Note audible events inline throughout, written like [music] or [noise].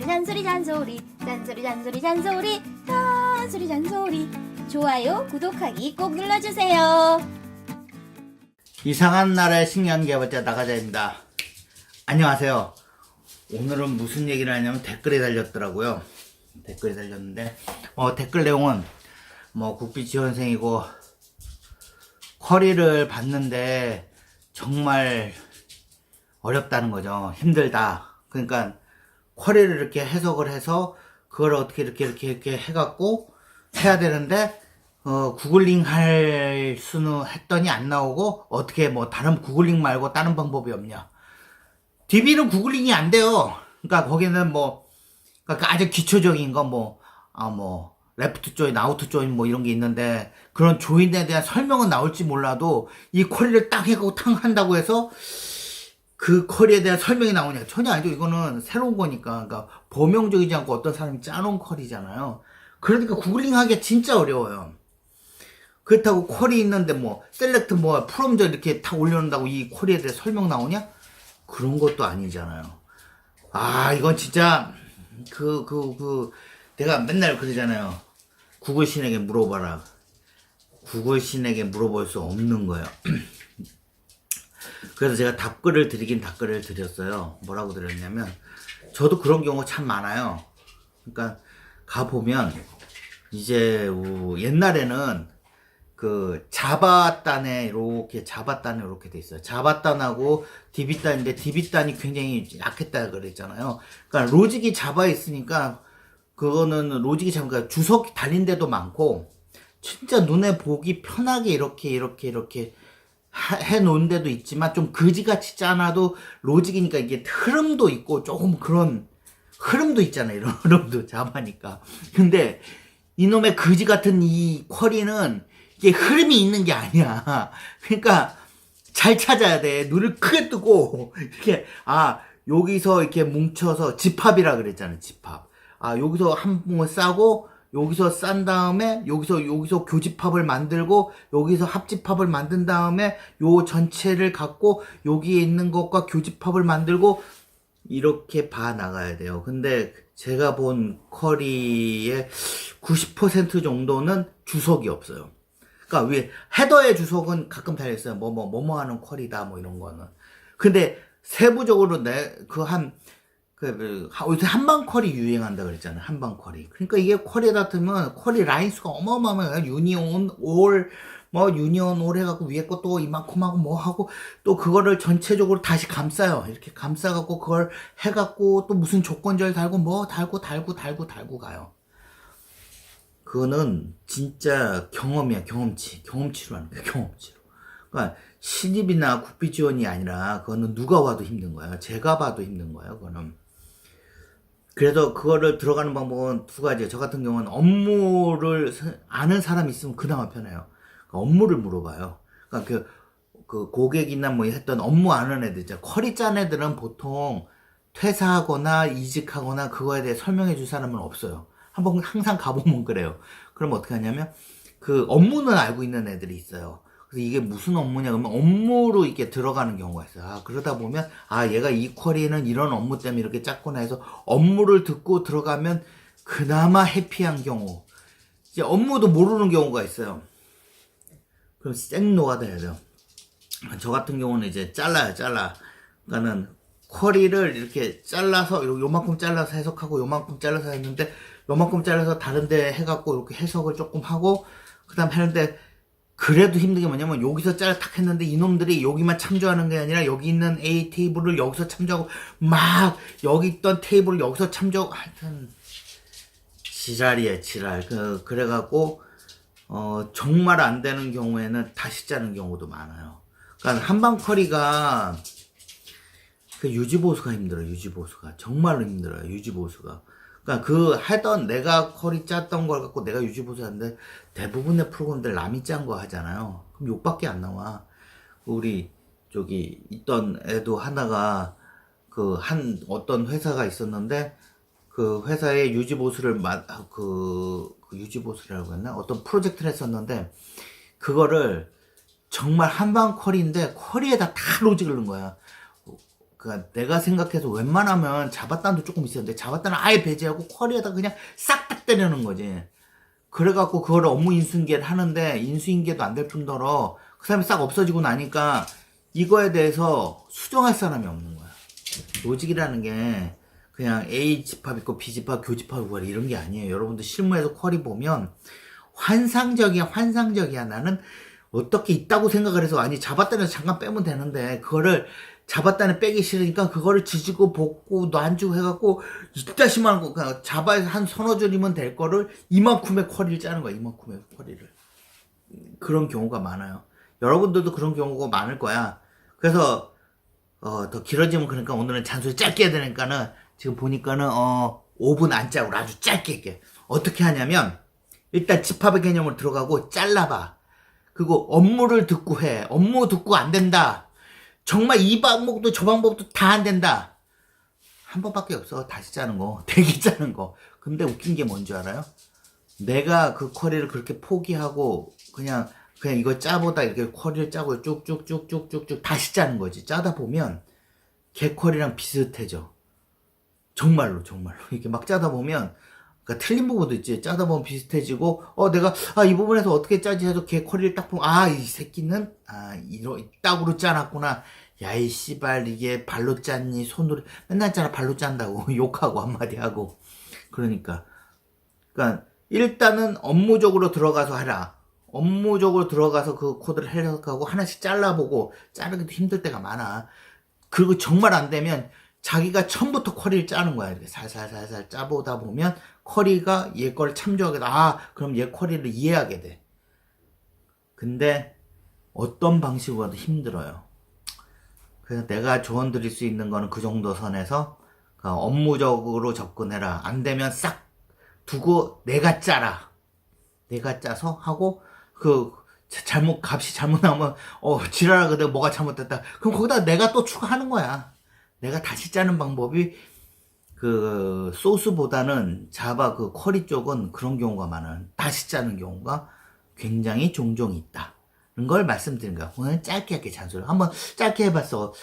잔소리 잔소리 잔소리 잔소리 잔소리 잔소리 잔소리 잔소리 좋아요 구독하기 꼭 눌러주세요 이상한 나라의 신기한 개발자 나가자입니다. 안녕하세요. 오늘은 무슨 얘기를 하냐면 댓글이 달렸더라고요. 댓글이 달렸는데 어, 댓글 내용은 뭐 국비 지원생이고 쿼리를 봤는데 정말 어렵다는 거죠. 힘들다. 그러니까 쿼리를 이렇게 해석을 해서 그걸 어떻게 이렇게 이렇게 이렇게 해갖고 해야 되는데 어, 구글링 할 수는 했더니 안 나오고 어떻게 뭐 다른 구글링 말고 다른 방법이 없냐. DB는 구글링이 안 돼요. 그러니까 거기는 뭐 그러니까 아주 기초적인 거뭐아뭐 레프트 조인, 아우트 조인 뭐 이런 게 있는데 그런 조인에 대한 설명은 나올지 몰라도 이 쿼리를 딱 해고 탕 한다고 해서 그 쿼리에 대한 설명이 나오냐 전혀 아니죠. 이거는 새로운 거니까 그러니까 범용적이지 않고 어떤 사람이 짜놓은 쿼리잖아요. 그러니까 구글링 하기가 진짜 어려워요. 그렇다고 쿼리 있는데 뭐 셀렉트 뭐 프롬저 이렇게 다 올려놓는다고 이 쿼리에 대해 설명 나오냐? 그런 것도 아니잖아요. 아 이건 진짜 그 그 그 내가 맨날 그러잖아요. 구글 신에게 물어봐라. 구글 신에게 물어볼 수 없는 거예요. [clears throat] 그래서 제가 답글을 드리긴 답글을 드렸어요. 뭐라고 드렸냐면 저도 그런 경우 참 많아요. 그러니까 가 보면 이제 우- 옛날에는 그 자바단에 이렇게 자바단에 이렇게 돼 있어요. 자바단하고 디비단인데 디비단이 굉장히 약했다 그랬잖아요. 그러니까 로직이 잡아 있으니까 그거는 로직이 잡으니까 주석 달린 데도 많고 진짜 눈에 보기 편하게 이렇게 이렇게 이렇게 하- 해 놓은 데도 있지만 좀 그지같이 짜놔도 로직이니까 이게 흐름도 있고 조금 그런 흐름도 있잖아요. 이런 [laughs] 흐름도 잡아니까. 근데 이놈의 그지 같은 이 쿼리는 이게 흐름이 있는 게 아니야. [laughs] 그러니까 잘 찾아야 돼. 눈을 크게 뜨고 [laughs] 이렇게 아 여기서 이렇게 뭉쳐서 집합이라 그랬잖아요. 집합. 아 여기서 한 봉을 싸고 여기서 싼 다음에 여기서 여기서 교집합을 만들고 여기서 합집합을 만든 다음에 요 전체를 갖고 여기에 있는 것과 교집합을 만들고 이렇게 봐 나가야 돼요. 근데 제가 본 쿼리의 90% 정도는 주석이 없어요. 그러니까 왜 헤더의 주석은 가끔 달려 있어요. 뭐뭐 뭐뭐 하는 쿼리다 뭐 이런 거는. 근데 세부적으로 내 그 한 그 그, 하- 요새 한방 쿼리 유행한다 그랬잖아요. 한방 쿼리. 그러니까 이게 쿼리 같으면 쿼리 라인 수가 어마어마해요. 유니온 올 뭐 유니온 올 해갖고 위에 것도 이만큼 하고 뭐 하고 또 그거를 전체적으로 다시 감싸요. 이렇게 감싸갖고 그걸 해갖고 또 무슨 조건절 달고 뭐 달고 달고 달고 달고 가요. 그거는 진짜 경험이야 경험치 경험치로 하는 거야 경험치로 그러니까 신입이나 국비 지원이 아니라 그거는 누가 와도 힘든 거예요 제가 봐도 힘든 거예요 그거는 그래서 그거를 들어가는 방법은 두 가지예요 저 같은 경우는 업무를 스- 아는 사람이 있으면 그나마 편해요 그러니까 업무를 물어봐요 그러니까 그, 그 고객이나 뭐 했던 업무 아는 애들 있잖아 커리 짠 애들은 보통 퇴사하거나 이직하거나 그거에 대해 설명해 줄 사람은 없어요. 한번 항상 가보면 그래요. 그럼 어떻게 하냐면 그 업무는 알고 있는 애들이 있어요. 이게 무슨 업무냐 그러면 업무로 이렇게 들어가는 경우가 있어요. 아, 그러다 보면 아 얘가 이 쿼리는 이런 업무 때문에 이렇게 짰구나 해서 업무를 듣고 들어가면 그나마 해피한 경우 이제 업무도 모르는 경우가 있어요. 그럼 쌩 노가다 해야 돼요. 저 같은 경우는 이제 잘라요, 잘라. 그러니까는 쿼리를 이렇게 잘라서 요- 요만큼 잘라서 해석하고 요만큼 잘라서 했는데 요만큼 잘라서 다른데 해갖고 이렇게 해석을 조금 하고 그다음 하는데 그래도 힘든 게 뭐냐면 여기서 짤 탁 했는데 이놈들이 여기만 참조하는 게 아니라 여기 있는 A 테이블을 여기서 참조하고 막 여기 있던 테이블을 여기서 참조하고 하여튼 지랄이야 지랄 그 그래갖고 어 정말 안 되는 경우에는 다시 짜는 경우도 많아요. 그러니까 한방 쿼리가 그 유지보수가 힘들어요. 유지보수가 정말로 힘들어요. 유지보수가. 그러니까 그 하던 내가 쿼리 짰던 걸 갖고 내가 유지보수 하는데 대부분의 프로그램들 남이 짠 거 하잖아요. 그럼 욕밖에 안 나와. 우리 저기 있던 애도 하나가 그 한 어떤 회사가 있었는데 그 회사의 유지보수를 그, 그 유지보수라고 했나 어떤 프로젝트를 했었는데 그거를 정말 한방 쿼리인데 쿼리에다 다 로직을 넣은 거야. 그 내가 생각해서 웬만하면 자바단도 조금 있었는데 자바단은 아예 배제하고 쿼리에다 그냥 싹딱 때리는 거지. 그래갖고 그거를 업무 인수인계를 하는데 인수인계도 안 될 뿐더러 그 사람이 싹 없어지고 나니까 이거에 대해서 수정할 사람이 없는 거야. 로직이라는 게 그냥 A 집합 있고 B 집합, 교 집합 있고 이런 게 아니에요. 여러분들 실무에서 쿼리 보면 환상적이야, 환상적이야. 나는 어떻게 있다고 생각을 해서 아니 잡았다는 잠깐 빼면 되는데 그거를 잡았다는 빼기 싫으니까 그거를 지지고 볶고 놔주고 해갖고 이따시만 거 그냥 잡아서 한 서너 줄이면 될 거를 이만큼의 쿼리를 짜는 거야 이만큼의 쿼리를. 그런 경우가 많아요. 여러분들도 그런 경우가 많을 거야. 그래서 어, 더 길어지면 그러니까 오늘은 잔소리 짧게 해야 되니까는 지금 보니까는 어 5분 안 짜고 아주 짧게 할게. 어떻게 하냐면 일단 집합의 개념을 들어가고 잘라봐. 그리고 업무를 듣고 해. 업무 듣고 안 된다. 정말 이 방법도 저 방법도 다 안 된다. 한 번밖에 없어. 다시 짜는 거. [laughs] 대기 짜는 거. 근데 웃긴 게 뭔지 알아요? 내가 그 쿼리를 그렇게 포기하고 그냥 그냥 이거 짜보다 이렇게 쿼리를 짜고 쭉쭉쭉쭉쭉쭉 다시 짜는 거지. 짜다 보면 개 쿼리랑 비슷해져. 정말로 정말로 [laughs] 이렇게 막 짜다 보면 그러니까 틀린 부분도 있지. 짜다 보면 비슷해지고, 어, 내가, 아, 이 부분에서 어떻게 짜지 해도 걔 쿼리를 딱 보면, 아, 이 새끼는, 아, 이러, 이따구로 짜놨구나. 야, 이 씨발, 이게 발로 짰니, 손으로, 맨날 짜나 발로 짠다고. [laughs] 욕하고, 한마디 하고. 그러니까. 그러니까, 일단은 업무적으로 들어가서 하라. 업무적으로 들어가서 그 코드를 해석하고 하나씩 잘라보고, 자르기도 힘들 때가 많아. 그리고 정말 안 되면, 자기가 처음부터 쿼리를 짜는 거야. 이렇게 살살살살 짜보다 보면 쿼리가 얘 걸 참조하게 돼. 아, 그럼 얘 쿼리를 이해하게 돼. 근데 어떤 방식으로 가도 힘들어요. 그래서 내가 조언 드릴 수 있는 거는 그 정도 선에서 그 업무적으로 접근해라. 안 되면 싹 두고 내가 짜라. 내가 짜서 하고 그 자- 잘못 값이 잘못 나오면 어 지랄하거든 뭐가 잘못됐다. 그럼 거기다 내가 또 추가하는 거야. 내가 다시 짜는 방법이 그 소스보다는 자바 그 쿼리 쪽은 그런 경우가 많아요. 다시 짜는 경우가 굉장히 종종 있다. 이런 걸 말씀드린 거야. 오늘 짧게 할게 잔소리. 한번 짧게 해봤어.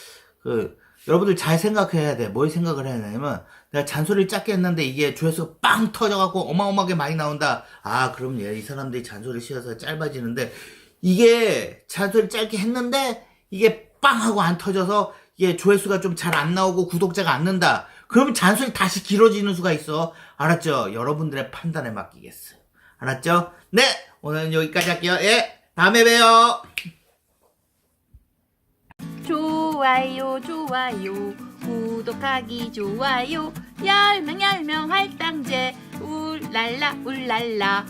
그 여러분들 잘 생각해야 돼. 뭘 생각을 해야 되냐면 내가 잔소리를 짧게 했는데 이게 조회수가 빵 터져갖고 어마어마하게 많이 나온다. 아 그럼 얘 이 사람들이 잔소리 쉬어서 짧아지는데 이게 잔소리 짧게 했는데 이게 빵 하고 안 터져서 이게 조회수가 좀 잘 안 나오고 구독자가 안 는다. 그러면 잔소리 다시 길어지는 수가 있어. 알았죠? 여러분들의 판단에 맡기겠어요. 알았죠? 네! 오늘은 여기까지 할게요. 예! 다음에 봬요! 좋아요 좋아요 구독하기 좋아요 열명 열명 할당제 울랄라 울랄라